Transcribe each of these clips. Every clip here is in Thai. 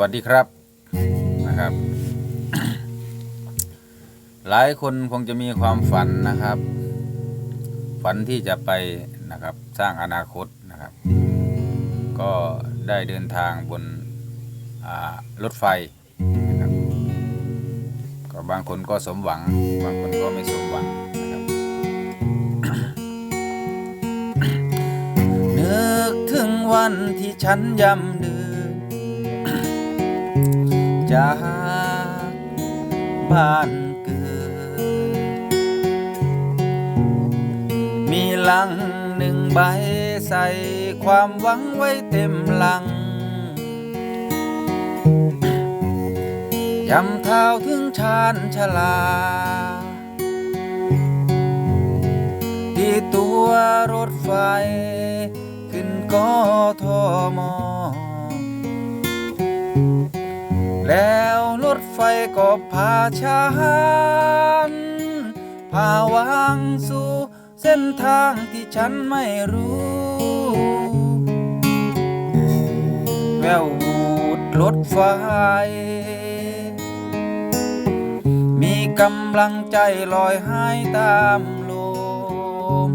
วัสดีครับนะครับ หลายคนคงจะมีความฝันนะครับ ฝันที่จะไปนะครับสร้างอนาคตนะครับ ก็ได้เดินทางบนรถไฟนะครับก็บางคนก็สมหวัง บางคนก็ไม่สมหวังนะครับนึกถึงวันที่ฉันย่ำ จากบ้านเกิด มีลังหนึ่งใบใส่ความหวังไว้เต็มลังยำเท้าถึงชานชลา ที่ตัวรถไฟ ขึ้นกทอม แล้วรถไฟก็พาฉันพาวางสู่เส้นทางที่ฉันไม่รู้ แวววูดรถไฟ มีกำลังใจลอยหายตามลม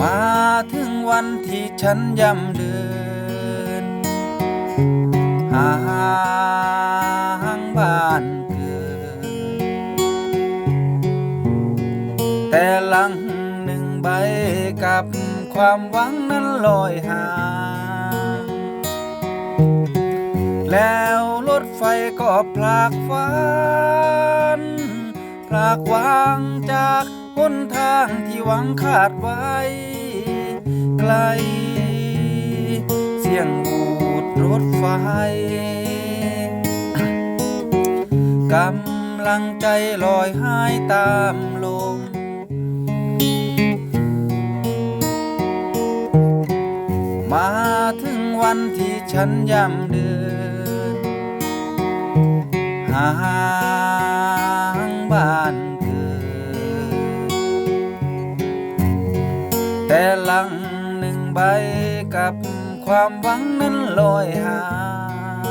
มาถึงวันที่ฉันย่ำเดิน ห่างบ้านเกิด แต่หลังหนึ่งใบกับความหวังนั้นลอยห่างแล้วรถไฟก็พลากฝันพลากวางจากหนทางที่หวังขาดไว้ ไกล เสียง รถไฟ กำลังใจลอยหายตามลม มาถึงวันที่ฉันย่ำเดินห่างบ้านเกิดแต่หลังหนึ่งใบกับ ความหวังนั้นลอยห่าง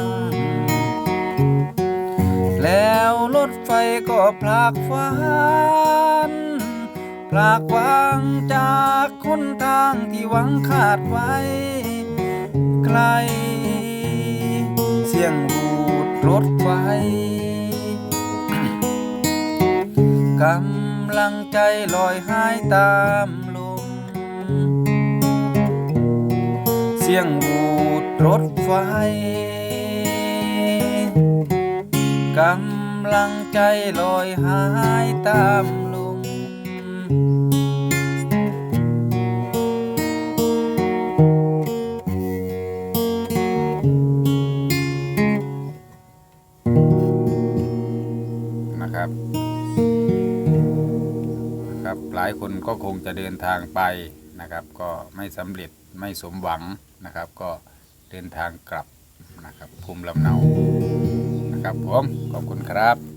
แล้วรถไฟก็พลากฝันพลากวางจากคนทางที่หวังขาดไว้ไกลเสียงบูดรถไฟกำลังใจลอยหายตามลม ยงบูดรถไฟกำลังใจลอยหายตามลมนะครับนะครับหลายคนก็คงจะเดินทางไปนะครับ ก็ไม่สำเร็จไม่สมหวัง นะครับ ก็เดินทางกลับนะครับภูมิลำเนานะครับผมขอบคุณครับ